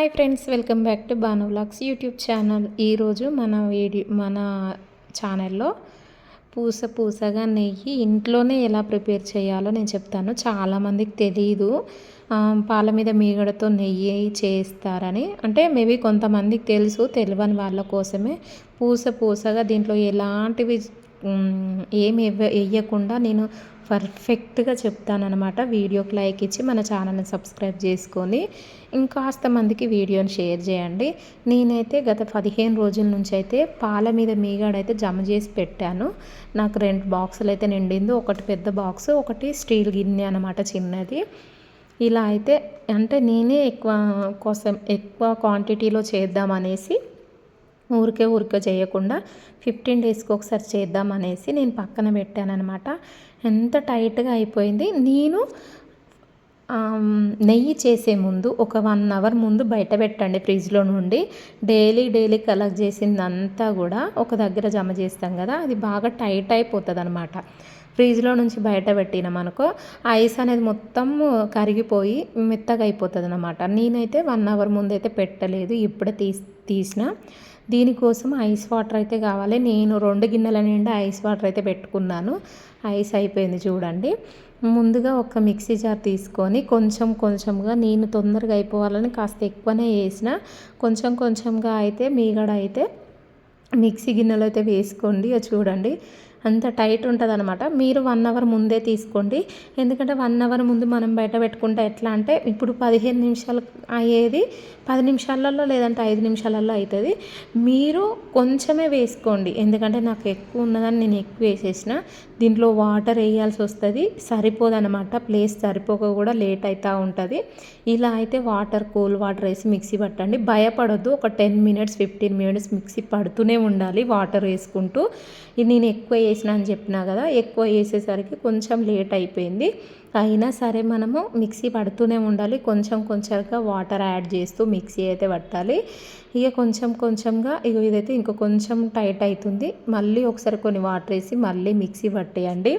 Hi friends welcome back to Banu vlogs YouTube channel. ఈరోజు మన video మన ఛానల్లో పూస పూసగా నెయ్యి ఇంట్లోనే ఎలా ప్రిపేర్ చేయాలో నేను చెప్తాను. చాలామందికి తెలియదు పాల మీద మీగడతో నెయ్యి చేస్తారని. అంటే మేబీ కొంతమందికి తెలుసు తెలియని వాళ్ళ కోసమే. పూస పూసగా దీంట్లో ఎలాంటివి ఏమి వేయకుండా నేను పర్ఫెక్ట్గా చెప్తానమాట వీడియోకి లైక్ ఇచ్చి మన ఛానల్ని సబ్స్క్రైబ్ చేసుకొని ఇంకాస్త మందికి వీడియోని షేర్ చేయండి. నేనైతే గత పదిహేను రోజుల నుంచి అయితే పాల మీద మీగాడైతే జమ చేసి పెట్టాను. నాకు రెండు బాక్సులు అయితే నిండింది. ఒకటి పెద్ద బాక్స్ ఒకటి స్టీల్ గిన్నె అనమాట చిన్నది. ఇలా అయితే అంటే నేనే ఎక్కువ కోసం ఎక్కువ క్వాంటిటీలో చేద్దామనేసి ఊరికే ఊరికే చేయకుండా ఫిఫ్టీన్ డేస్కి ఒకసారి చేద్దాం అనేసి నేను పక్కన పెట్టాను అనమాట ఎంత టైట్గా అయిపోయింది. నేను నెయ్యి చేసే ముందు ఒక వన్ అవర్ ముందు బయట పెట్టండి ఫ్రిడ్జ్లో నుండి. డైలీ డైలీ కలెక్ట్ చేసింది అంతా కూడా ఒక దగ్గర జమ చేస్తాం కదా అది బాగా టైట్ అయిపోతుంది అనమాట ఫ్రిడ్జ్లో నుంచి బయట పెట్టినాం అనుకో ఐస్ అనేది మొత్తం కరిగిపోయి మెత్తగా అయిపోతుంది అనమాట నేనైతే వన్ అవర్ ముందు అయితే పెట్టలేదు. ఇప్పుడే తీసి తీసిన దీనికోసం ఐస్ వాటర్ అయితే కావాలి. నేను రెండు గిన్నెల నిండా ఐస్ వాటర్ అయితే పెట్టుకున్నాను. ఐస్ అయిపోయింది చూడండి. ముందుగా ఒక మిక్సీ జార్ తీసుకొని కొంచెం కొంచెంగా నేను తొందరగా అయిపోవాలని కాస్త ఎక్కువనే వేసిన కొంచెం కొంచెంగా అయితే మీగడ అయితే మిక్సీ గిన్నెలో అయితే వేసుకోండి. చూడండి. అంత టైట్ ఉంటుంది అనమాట మీరు వన్ అవర్ ముందే తీసుకోండి. ఎందుకంటే వన్ అవర్ ముందు మనం బయట పెట్టుకుంటే ఎట్లా అంటే ఇప్పుడు పదిహేను నిమిషాలు అయ్యేది పది నిమిషాలలో లేదంటే ఐదు నిమిషాలలో అవుతుంది. మీరు కొంచెమే వేసుకోండి. ఎందుకంటే నాకు ఎక్కువ ఉన్నదని నేను ఎక్కువ వేసేసిన దీంట్లో వాటర్ వేయాల్సి వస్తుంది. సరిపోదనమాట ప్లేస్ సరిపోక కూడా లేట్ అవుతూ ఉంటుంది. ఇలా అయితే వాటర్ కూల్ వాటర్ వేసి మిక్సీ పట్టండి. భయపడొద్దు. ఒక ten minutes fifteen minutes mixie పడుతూనే ఉండాలి వాటర్ వేసుకుంటూ. ఇది నేను ఎక్కువ వేసిన అని చెప్పినా కదా ఎక్కువ వేసేసరికి కొంచెం లేట్ అయిపోయింది. అయినా సరే మనము మిక్సీ పడుతూనే ఉండాలి. కొంచెం కొంచెంగా వాటర్ యాడ్ చేస్తూ మిక్సీ అయితే పట్టాలి. ఇక కొంచెం కొంచెంగా ఇక ఇదైతే ఇంకో కొంచెం టైట్ అవుతుంది మళ్ళీ ఒకసారి కొన్ని వాటర్ వేసి మళ్ళీ మిక్సీ పట్టేయండి.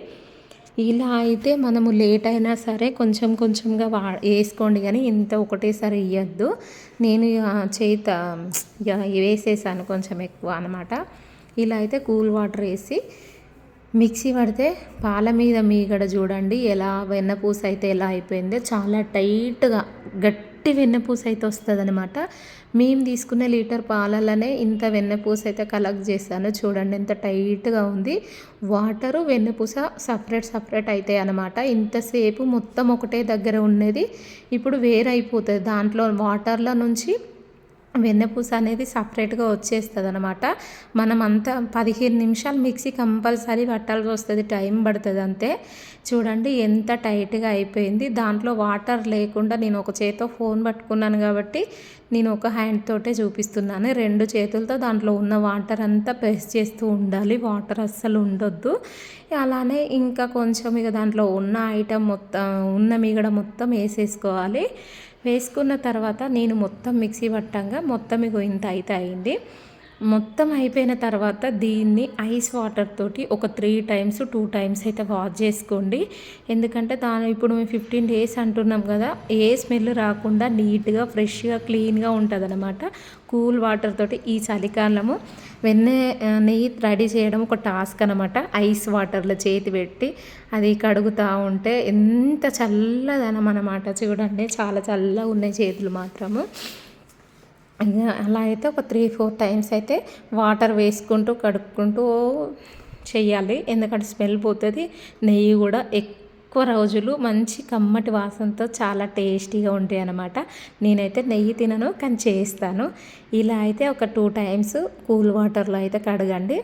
ఇలా అయితే మనము లేట్ అయినా సరే కొంచెం కొంచెంగా వా వేసుకోండి కానీ ఇంత ఒకటేసారి ఇవ్వద్దు నేను చేత వేసేసాను కొంచెం ఎక్కువ అనమాట ఇలా అయితే కూల్ వాటర్ వేసి మిక్సీ పడితే పాల మీద మీగడ చూడండి ఎలా వెన్నపూస అయితే ఎలా అయిపోయిందో. చాలా టైట్గా గట్టి వెన్నపూస అయితే వస్తుంది అనమాట మేము తీసుకునే లీటర్ పాలలోనే ఇంత వెన్నపూస అయితే కలెక్ట్ చేశాను. చూడండి ఎంత టైట్గా ఉంది. వాటరు వెన్నపూస సపరేట్ సపరేట్ అవుతాయి అనమాట ఇంతసేపు మొత్తం ఒకటే దగ్గర ఉన్నది ఇప్పుడు వేరైపోతుంది. దాంట్లో వాటర్లో నుంచి వెన్నపూస అనేది సపరేట్గా వచ్చేస్తుంది అనమాట మనం అంతా పదిహేను నిమిషాలు మిక్సీ కంపల్సరీ పట్టాల్సి వస్తుంది టైం పడుతుంది అంతే. చూడండి ఎంత టైట్గా అయిపోయింది. దాంట్లో వాటర్ లేకుండా నేను ఒక చేతితో ఫోన్ పట్టుకున్నాను కాబట్టి నేను ఒక హ్యాండ్ తోటే చూపిస్తున్నాను. రెండు చేతులతో దాంట్లో ఉన్న వాటర్ అంతా ప్రెస్ చేస్తూ ఉండాలి. వాటర్ అస్సలు ఉండొద్దు. అలానే ఇంకా కొంచెం ఇక దాంట్లో ఉన్న ఐటమ్ మొత్తం ఉన్న మిగడ మొత్తం వేసేసుకోవాలి. వేసుకున్న తర్వాత నేను మొత్తం మిక్సీ పట్టంగా మొత్తం ఇగో ఇంత అయితే అయింది. మొత్తం అయిపోయిన తర్వాత దీన్ని ఐస్ వాటర్ తోటి ఒక త్రీ టైమ్స్ టూ టైమ్స్ అయితే వాష్ చేసుకోండి. ఎందుకంటే దాని ఇప్పుడు మేము ఫిఫ్టీన్ డేస్ అంటున్నాం కదా ఏ స్మెల్ రాకుండా నీట్గా ఫ్రెష్గా క్లీన్గా ఉంటుంది అనమాట కూల్ వాటర్ తోటి ఈ చలికాలము వెన్నే నెయ్యి రెడీ చేయడం ఒక టాస్క్ అనమాట ఐస్ వాటర్లో చేతి పెట్టి అది కడుగుతూ ఉంటే ఎంత చల్లదనం అనమాట చూడండి చాలా చల్లగా ఉన్నాయి చేతులు మాత్రము. అలా అయితే ఒక త్రీ ఫోర్ టైమ్స్ అయితే వాటర్ వేసుకుంటూ కడుక్కుంటూ చేయాలి ఎందుకంటే స్మెల్ పోతుంది. నెయ్యి కూడా ఎక్కువ రోజులు మంచి కమ్మటి వాసనతో చాలా టేస్టీగా ఉంటాయి అన్నమాట నేనైతే నెయ్యి తినను కానీ చేస్తాను. ఇలా అయితే ఒక టూ టైమ్స్ కూల్ వాటర్లో అయితే కడగండి.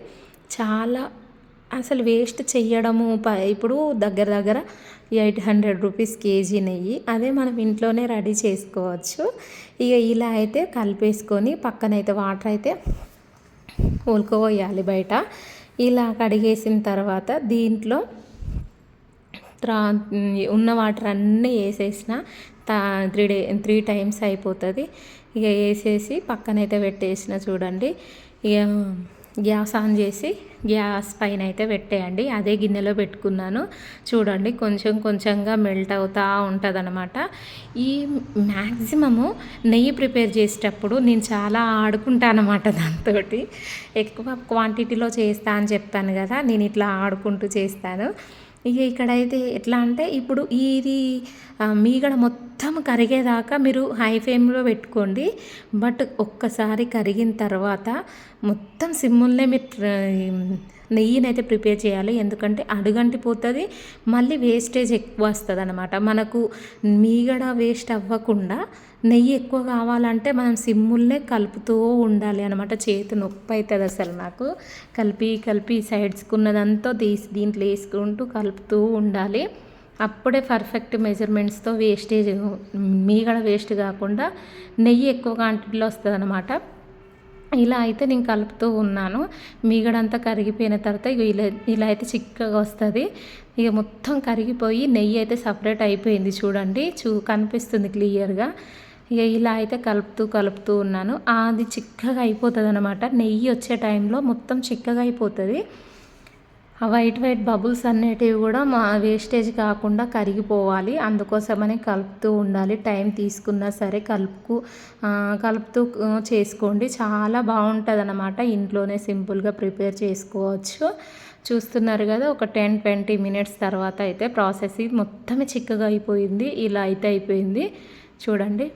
చాలా అసలు వేస్ట్ చెయ్యడము ఇప్పుడు దగ్గర దగ్గర ఎయిట్ హండ్రెడ్ రూపీస్ కేజీ నెయ్యి అదే మనం ఇంట్లోనే రెడీ చేసుకోవచ్చు. ఇక ఇలా అయితే కలిపేసుకొని పక్కనైతే వాటర్ అయితే ఉలుకోవేయాలి బయట. ఇలా కడిగేసిన తర్వాత దీంట్లో త్రా ఉన్న వాటర్ అన్నీ వేసేసిన త్రీ డే త్రీ టైమ్స్ అయిపోతుంది. ఇక వేసేసి పక్కనైతే పెట్టేసిన చూడండి. ఇక గ్యాస్ ఆన్ చేసి గ్యాస్ పైన అయితే పెట్టేయండి. అదే గిన్నెలో పెట్టుకున్నాను. చూడండి కొంచెం కొంచెంగా మెల్ట్ అవుతూ ఉంటుంది అనమాట ఈ మ్యాక్సిమము నెయ్యి ప్రిపేర్ చేసేటప్పుడు నేను చాలా ఆడుకుంటాను అనమాట దాంతో ఎక్కువ క్వాంటిటీలో చేస్తా అని చెప్పాను కదా నేను ఇట్లా ఆడుకుంటూ చేస్తాను. ఇక ఇక్కడైతే ఎట్లా అంటే ఇప్పుడు ఇది మీగడ మొత్తం కరిగేదాకా మీరు హై ఫ్లేమ్లో పెట్టుకోండి. బట్ ఒక్కసారి కరిగిన తర్వాత మొత్తం సిమ్ముల్నే మీరు నెయ్యినైతే ప్రిపేర్ చేయాలి. ఎందుకంటే అడుగంటిపోతుంది మళ్ళీ వేస్టేజ్ ఎక్కువ వస్తుంది అనమాట మనకు మీగడ వేస్ట్ అవ్వకుండా నెయ్యి ఎక్కువ కావాలంటే మనం సిమ్ముల్నే కలుపుతూ ఉండాలి అనమాట చేతి నొప్పి అవుతుంది అసలు నాకు. కలిపి కలిపి సైడ్స్కి ఉన్నదంతా తీసి దీంట్లో వేసుకుంటూ కలుపుతూ ఉండాలి. అప్పుడే పర్ఫెక్ట్ మెజర్మెంట్స్తో వేస్టేజ్ మీగడ వేస్ట్ కాకుండా నెయ్యి ఎక్కువ క్వాంటిటీలో వస్తుంది అనమాట ఇలా అయితే నేను కలుపుతూ ఉన్నాను. మీగడంతా కరిగిపోయిన తర్వాత ఇక ఇలా ఇలా అయితే చిక్కగా వస్తుంది. ఇక మొత్తం కరిగిపోయి నెయ్యి అయితే సపరేట్ అయిపోయింది చూడండి. చూ కనిపిస్తుంది క్లియర్గా ఇక ఇలా అయితే కలుపుతూ కలుపుతూ ఉన్నాను. అది చిక్కగా అయిపోతుంది అనమాట నెయ్యి వచ్చే టైంలో మొత్తం చిక్కగా అయిపోతుంది. ఆ వైట్ వైట్ బబుల్స్ అనేటివి కూడా మా వేస్టేజ్ కాకుండా కరిగిపోవాలి. అందుకోసమని కలుపుతూ ఉండాలి. టైం తీసుకున్నా సరే కలుపుకు కలుపుతూ చేసుకోండి. చాలా బాగుంటుంది అనమాట ఇంట్లోనే సింపుల్గా ప్రిపేర్ చేసుకోవచ్చు. చూస్తున్నారు కదా ఒక టెన్ ట్వంటీ మినిట్స్ తర్వాత అయితే ప్రాసెస్ మొత్తమే చిక్కగా అయిపోయింది. ఇలా అయితే అయిపోయింది. చూడండి.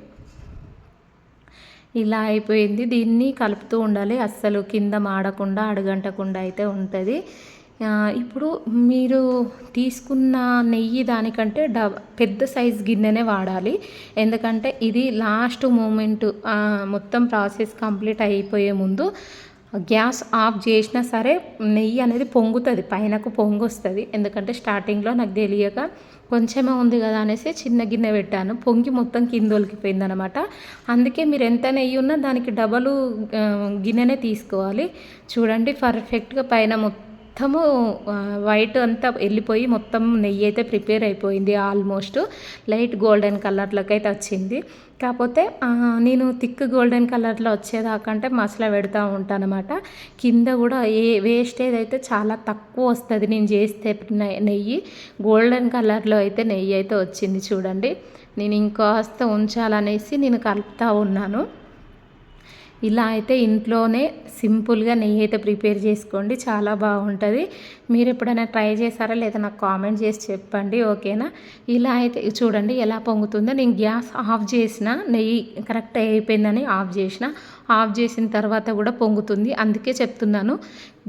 ఇలా అయిపోయింది. దీన్ని కలుపుతూ ఉండాలి. అస్సలు కింద మాడకుండా అడగంటకుండా అయితే ఉంటుంది. ఇప్పుడు మీరు తీసుకున్న నెయ్యి దానికంటే డ పెద్ద సైజ్ గిన్నెనే వాడాలి. ఎందుకంటే ఇది లాస్ట్ మూమెంట్ మొత్తం ప్రాసెస్ కంప్లీట్ అయిపోయే ముందు గ్యాస్ ఆఫ్ చేసినా సరే నెయ్యి అనేది పొంగుతుంది. పైనకు పొంగు వస్తుంది ఎందుకంటే స్టార్టింగ్లో నాకు తెలియక కొంచెమే ఉంది కదా అనేసి చిన్న గిన్నె పెట్టాను. పొంగి మొత్తం కిందొలికిపోయింది అనమాట అందుకే మీరు ఎంత నెయ్యి ఉన్నా దానికి డబలు గిన్నెనే తీసుకోవాలి. చూడండి పర్ఫెక్ట్గా పైన మొత్తం మొత్తము వైట్ అంతా వెళ్ళిపోయి మొత్తం నెయ్యి అయితే ప్రిపేర్ అయిపోయింది ఆల్మోస్ట్. లైట్ గోల్డెన్ కలర్లోకి అయితే వచ్చింది. కాకపోతే నేను థిక్ గోల్డెన్ కలర్లో వచ్చేదాకంటే మసాలా పెడతా ఉంటాను అనమాట కింద కూడా ఏ వేస్టేజ్ అయితే చాలా తక్కువ వస్తుంది నేను చేస్తే నెయ్యి గోల్డెన్ కలర్లో అయితే నెయ్యి అయితే వచ్చింది చూడండి. నేను ఇంకాస్త ఉంచాలనేసి నేను కలుపుతూ ఉన్నాను. ఇలా అయితే ఇంట్లోనే సింపుల్గా నెయ్యి అయితే ప్రిపేర్ చేసుకోండి. చాలా బాగుంటుంది. మీరు ఎప్పుడైనా ట్రై చేశారా? లేదా నాకు కామెంట్ చేసి చెప్పండి. ఓకేనా? ఇలా అయితే చూడండి ఎలా పొంగుతుందో. నేను గ్యాస్ ఆఫ్ చేసిన నెయ్యి కరెక్ట్ అయిపోయిందని ఆఫ్ చేసిన ఆఫ్ చేసిన తర్వాత కూడా పొంగుతుంది. అందుకే చెప్తున్నాను.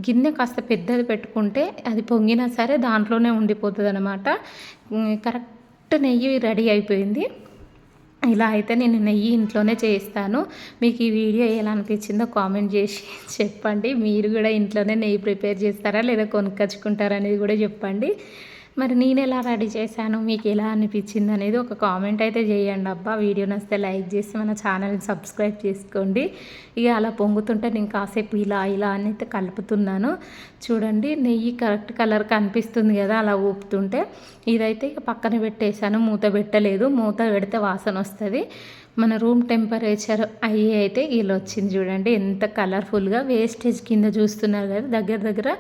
గిన్నె కాస్త పెద్దది పెట్టుకుంటే అది పొంగినా సరే దాంట్లోనే ఉండిపోతుంది అనమాట కరెక్ట్ నెయ్యి రెడీ అయిపోయింది. ఇలా అయితే నేను నెయ్యి ఇంట్లోనే చేస్తాను మీకు ఈ వీడియో ఎలా అనిపించిందో కామెంట్ చేసి చెప్పండి. మీరు కూడా ఇంట్లోనే నెయ్యి ప్రిపేర్ చేస్తారా లేదా కొనుక్కొచ్చుకుంటారా అనేది కూడా చెప్పండి. మరి నేను ఎలా రెడీ చేశాను? మీకు ఎలా అనిపించింది అనేది ఒక కామెంట్ అయితే చేయండి అబ్బా. వీడియో నచ్చితే లైక్ చేసి మన ఛానల్ని సబ్స్క్రైబ్ చేసుకోండి. ఇక అలా పొంగుతుంటే నేను కాసేపు ఇలా ఇలా అని అయితే కలుపుతున్నాను. చూడండి నెయ్యి కరెక్ట్ కలర్ కనిపిస్తుంది కదా అలా ఊపుతుంటే. ఇదైతే ఇక పక్కన పెట్టేశాను మూత పెట్టలేదు. మూత పెడితే వాసన వస్తుంది. మన రూమ్ టెంపరేచర్ అయ్యి అయితే ఇలా వచ్చింది చూడండి. ఎంత కలర్ఫుల్గా వేస్టేజ్ కింద చూస్తున్నారు కదా దగ్గర దగ్గర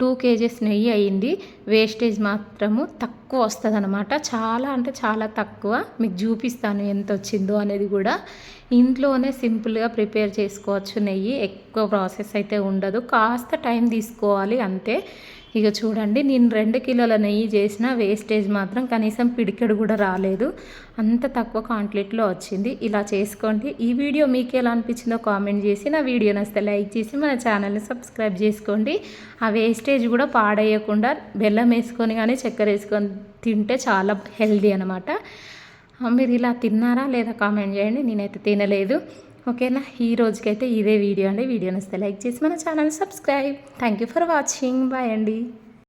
టూ కేజెస్ నెయ్యి అయ్యింది. వేస్టేజ్ మాత్రము తక్కువ వస్తుంది అనమాట చాలా అంటే చాలా తక్కువ. మీకు చూపిస్తాను ఎంత వచ్చిందో అనేది కూడా. ఇంట్లోనే సింపుల్గా ప్రిపేర్ చేసుకోవచ్చు నెయ్యి. ఎక్కువ ప్రాసెస్ అయితే ఉండదు. కాస్త టైం తీసుకోవాలి అంతే. ఇక చూడండి నేను రెండు కిలోల నెయ్యి చేసిన వేస్టేజ్ మాత్రం కనీసం పిడికెడు కూడా రాలేదు. అంత తక్కువ క్వాంటిటీలో వచ్చింది. ఇలా చేసుకోండి. ఈ వీడియో మీకు ఎలా అనిపించిందో కామెంట్ చేసి నా వీడియో నస్తే లైక్ చేసి మన ఛానల్ని సబ్స్క్రైబ్ చేసుకోండి. ఆ వేస్టేజ్ కూడా పాడేయకుండా బెల్లం వేసుకొని కానీ చక్కెర వేసుకొని తింటే చాలా హెల్దీ అనమాట మీరు ఇలా తిన్నారా లేదా కామెంట్ చేయండి. నేనైతే తినలేదు. ఓకేనా? ఈ రోజుకైతే ఇదే వీడియో అండి. వీడియో నచ్చితే లైక్ చేసి మన channel subscribe. Thank you for watching bye అండి.